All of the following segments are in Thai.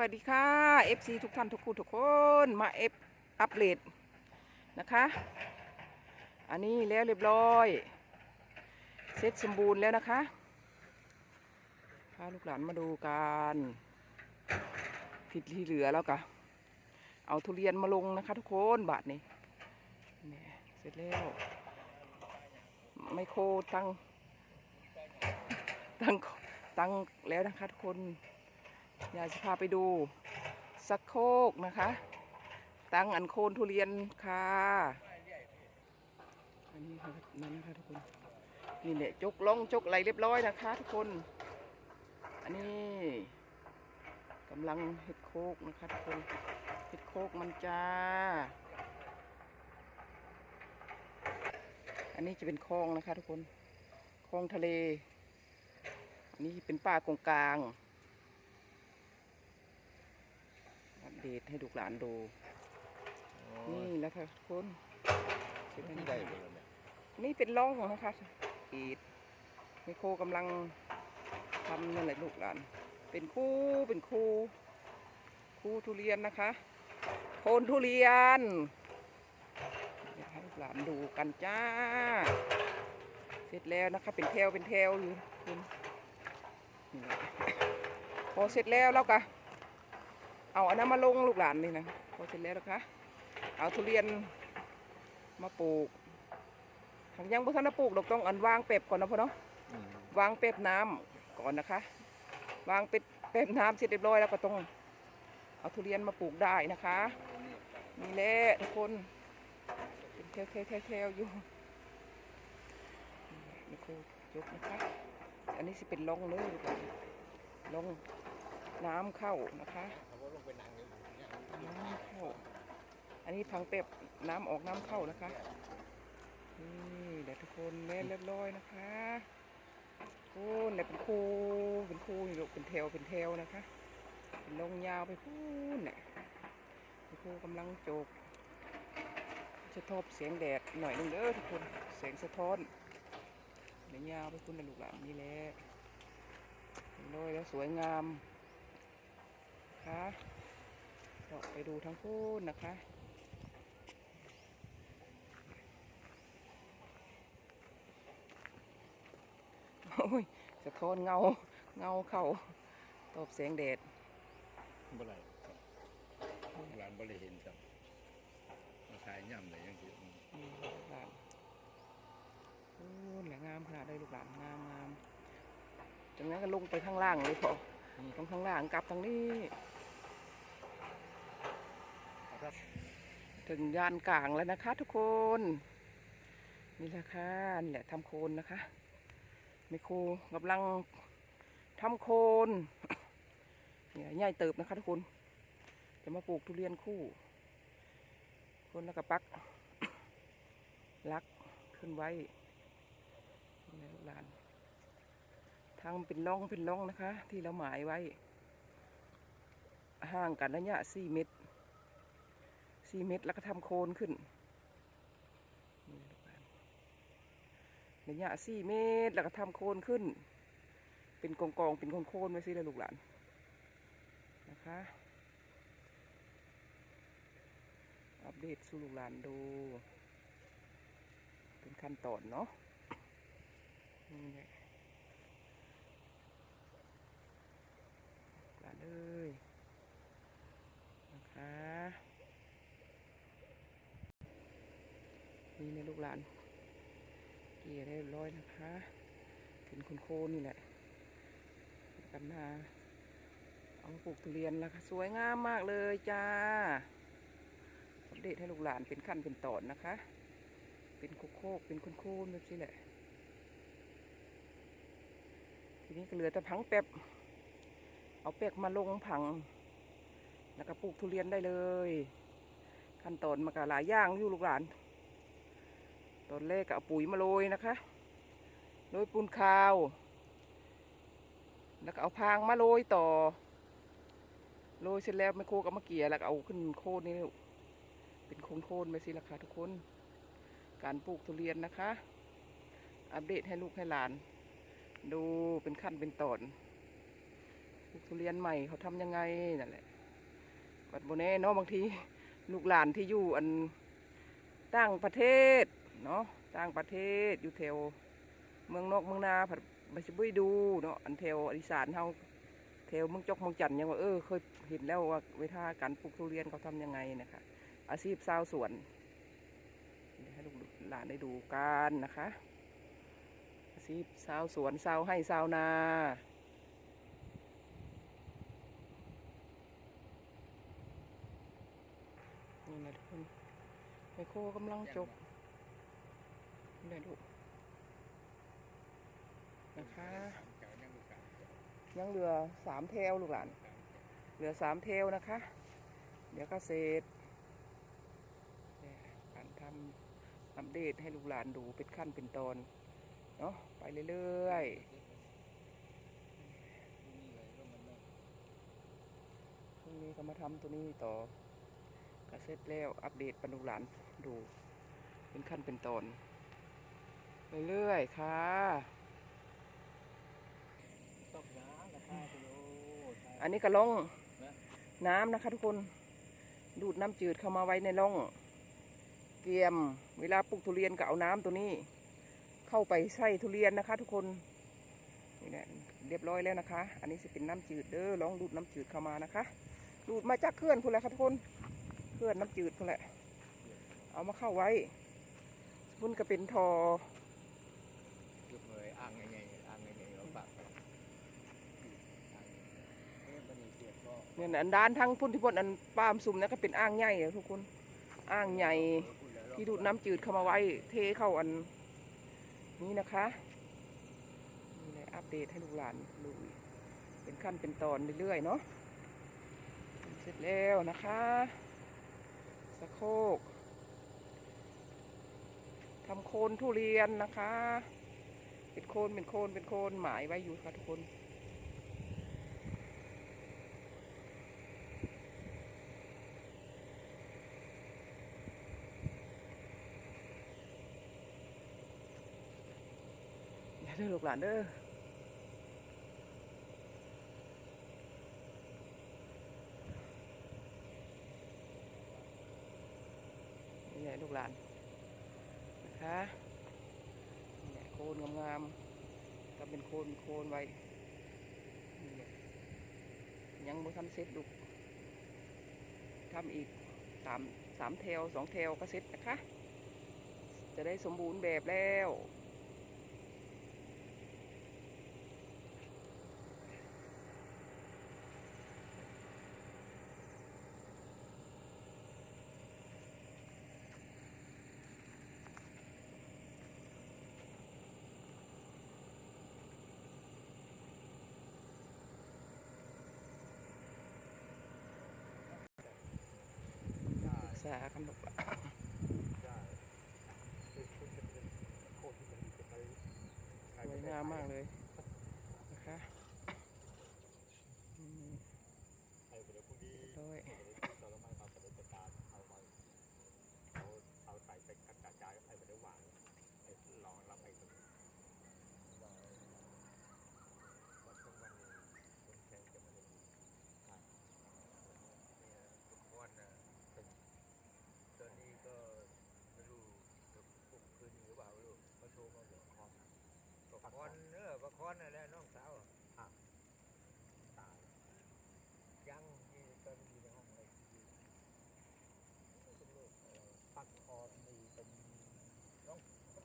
วัสดีค่ะ FC ทุกท่านทุกคู่ทุกคนมาเอฟอัปเดตนะคะ อันนี้แล้วเรียบร้อย เสร็จสมบูรณ์แล้วนะคะพาลูกหลานมาดูกันที่ที่เหลือแล้วก็เอาทุเรียนมาลงนะคะ ทุกคนบาทนี้นี่เสร็จแล้ว ไมโครตั้งตั้งตั้งแล้วนะคะทุกคน อยากจะพาไปดูสักโคกนะคะ ตั้งอันโคนทุเรียนค่ะ อันนี้ค่ะนั่นนะคะทุกคน นี่แหละจกลงจกไหลเรียบร้อยนะคะทุกคน อันนี้กำลังเห็ดโคกนะคะทุกคน เห็ดโคกมันจ้า อันนี้จะเป็นคลองนะคะทุกคน คลองทะเล อันนี้เป็นป่ากงกลาง อัป เดตให้ลูกหลานดู นี่แล้วค่ะทุกคนเสร็จแล้วที่นะได้คะเลยเนี่ยนี่เป็นร่องนะคะอีดไมโครกำลังทำนั่นแหละลูกหลาน เป็นคู่เป็นคู่คู่ทุเรียนนะคะโคนทุเรียนอยากให้ลูกหลานดูกันจ้า เสร็จแล้วนะคะ เป็นแถวเป็นแถวอยู่คุณนี่แหละพอเสร็จแล้วแล้วก็ เอาอันนั้นมาลงลูกหลานนี่นะพอเสร็จแล้วนะคะ เอาทุเรียนมาปลูกทางยังบุทันได้ปลูกดอกต้องอันวางเป็บก่อนนะพ่อเนาะอืมวางเป็บน้ำก่อนนะคะ วางเป็ดเป็บน้ำเสร็จเรียบร้อยแล้วก็ต้องเอาทุเรียนมาปลูกได้นะคะนี่แหละทุกคนเป็นแถวแถวแถวแถวอยู่นี่ครูยกนะคะอันนี้สิเป็นร่องเลยลูกหลานร่องน้ำเข้านะคะ น้ำเข้า อันนี้พังเป็บน้ำออกน้ำเข้านะคะ นี่เดี๋ยวทุกคนเล่นเรียบร้อยนะคะโอ้เนี่ยเป็นคูเป็นคูนี่ลูกเป็นแถวเป็นแถวนะคะเป็นลงยาวไปพูนเนี่ยเป็นคูกำลังจกจะทบเสียงแดดหน่อยหนึงเด้อทุกคนเสียงสะท้อนเดี๋ยวยาวไปคุณนะลูกหลานนี่แหละเห็นเลยแล้วสวยงามนะคะ เราไปดูทั้งพูนนะคะ โอ้ยสะท้อนเงาเงาเข้าตบแสงแดดบ่ไรครับร้านบ่ได้เห็นครับมาขายย่ำเลยยังคืออืมนี่ลูกหลานโอ้ยแหละงามขนาดได้ลูกหลานงามงามจากนั้นก็ลงไปข้างล่างเลยพอตรงข้างล่างกลับทางนี้ ครับ ถึงยานกลางแล้วนะคะ ทุกคน นี่แหละค่ะนี่แหละทำโคนนะคะไมโครกำลังทำโคนเนี่ยใหญ่เติบนะคะทุกคน จะมาปลูกทุเรียนคู่ คนแล้วก็ปักลักขึ้นไว้นี่นลูกลานทางเป็นร่องเป็นร่องนะคะ ที่เราหมายไว้ ห่างกันระยะสี่เมตร สี่เมตรแล้วก็ทำโคนขึ้นนี่ลูกหลานระยะสี่เมตรแล้วก็ทำโคนขึ้น เป็นกองกองเป็นโคนโคนไว้สิเลยลูกหลานนะคะอัปเดตสู่ลูกหลานดู เป็นขั้นตอนเนาะนี่แหละหลานเอ้ยนะคะ นี่นะลูกหลานเกี่ยได้ร้อยนะคะเป็นคนโคนๆนี่แหละกันนาเอาปลูกทุเรียนแล้วค่ะสวยงามมากเลยจ้าอัปเดตให้ลูกหลานเป็นขั้นเป็นตอนนะคะ เป็นโคโคกเป็นคุณคูนแบบนี้แหละ ทีนี้ก็เหลือแต่ผังแป๊บเอาแป๊กมาลงผัง แล้วก็ปลูกทุเรียนได้เลย ขั้นตอนมันก็หลายอย่างอยู่ลูกหลาน ตอนแรกก็เอาปุ๋ยมาโรยนะคะโรยปูนคาว แล้วก็เอาพางมาโรยต่อโรยเสร็จแล้วไมโครก็มาเกี่ยแล้วก็เอาขึ้นโคนนี่เป็นโคนๆไปสิราคาทุกคน การปลูกทุเรียนนะคะ อัปเดตให้ลูกให้หลาน ดูเป็นขั้นเป็นตอนลูกทุเรียนใหม่เขาทำยังไงนั่นแหละบัดโบแน่เนาะบางทีลูกหลานที่อยู่อันต่างประเทศ เนาะต่างประเทศอยู่แถวเมืองนอกเมืองนาผัดไปชิบุยดูเนาะอันแถวอีสานเฮาแถวเมืองจกเมืองจันยังว่าเออเคยเห็นแล้วว่าเวลาการปลูกทุเรียนเขาทำยังไงนะคะ อาชีพชาวสวนให้ลูกหลานได้ดูกันนะคะ อาชีพชาวสวนชาวให้ชาวนานี่นะทุกคนไมโครกำลังจบ นี่นะลูกนะคะ ยังเหลือสามแถวลูกหลาน เหลือสามแถวนะคะ เดี๋ยวก็เสร็จเนี่ยการทำอัปเดตให้ลูกหลานดูเป็นขั้นเป็นตอน เนาะไปเรื่อยๆพรุ่งนี้ก็มาทำตัวนี้ต่อก็เสร็จแล้วอัปเดตปนุกหลานดูเป็นขั้นเป็นตอน เรื่อยๆค่ะตกน้ำนะคะคุณโอ้อันนี้ก็ล่องน้ำนะคะทุกคน ดูดน้ำจืดเข้ามาไว้ในร่องเตรียม เวลาปลูกทุเรียนก็เอาน้ำตัวนี้ เข้าไปใส่ทุเรียนนะคะ ทุกคนนี่แหละเรียบร้อยแล้วนะคะ อันนี้จะเป็นน้ำจืดเด้อลองดูดน้ำจืดเข้ามานะคะ ดูดมาจากเขื่อนพูนแหละค่ะทุกคนเขื่อนน้ำจืดพูนแหละ เอามาเข้าไว้พุ่นก็เป็นทอ ยุบเลยอ่างไงไงอ่างไงไงเราปากไปอ่างเอ๊ะมันมี เนี่ยนะอันด้านทั้งพุ่นที่พุ่นอันปามซุ่มนะก็เป็นอ่างใหญ่อะทุกคนอ่างใหญ่ที่ดูดน้ำจืดเข้ามาไว้เทเข้าอันนี้นะคะนี่เลยอัปเดตให้ลูกหลานดูเป็นขั้นเป็นตอนเรื่อยๆเนาะเสร็จแล้วนะคะสะโครกทำโคนทุเรียนนะคะ เป็นโคนเป็นโคนเป็นโคนหมายไว้อยู่ค่ะทุกคน เด้อลูกหลานเด้อนี่แหละลูกหลานนะคะนี่แหละโคนงามๆทำเป็นโคนโคนไว้นี่แหละยังไม่ทันเสร็จลูกทำอีกสามสามแถวสองแถวก็เสร็จนะคะ จะได้สมบูรณ์แบบแล้วาคำบอกว่าสวยงามมากเลยนะคะอืม ไอ้เดี๋ยวพรุ่งนี้ เรียบร้อย เราต้องมาทำปฏิบัติการเอามาเอาเอาใส่ไปกระจายไอ้เดี๋ยววางไอ้รองรับไอ้ตรงนี้ว่าว่าช่วงวันนี้คนแข่งจะมาเล่นใช่เนี่ยทุกคนนะเป็นตอนนี้ก็ไม่รู้จะปลุกคืนนี้หรือเปล่าไม่รู้เขาโทรมาบอกคอม ประคอนเนอประคอนนั่นแหละน้องสาว ตาย ยังนี่ตอนอยู่ในห้องเลย ปักคอมีเป็น น้อง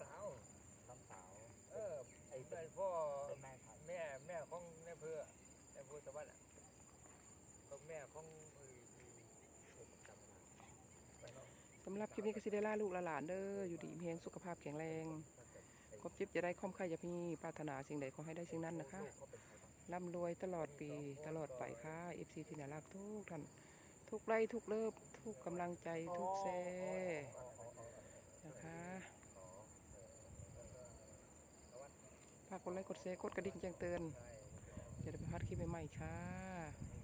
สาว น้ำสาว เออ ไอ้ เป็ เป็น นพ่อ เป็นแม่ไทย แม่แม่ของแม่เพื่อแม่เพื่อสวัสดิ์อะก็แม่ของเอ้ยมีผมจำได้ไปเนาะ สำหรับคลิปนี้ก็สิได้ล่าลูกละหลานเด้ออยู่ดีมีแหงสุขภาพแข็งแรงครบจิบจะได้ความใครจะมีปรารถนาสิ่งใดขอให้ได้สิ่งนั้นนะคะร่ำรวยตลอดปีตลอดไปค่ะเอฟซีที่น่ารักทุกท่านทุกไล่ทุกเลิฟทุกกำลังใจทุกแซ่นะคะฝากกดไลค์กดแชร์กดกระดิ่งแจ้งเตือนจะได้ไม่พลาดคลิปใหม่ๆค่ะ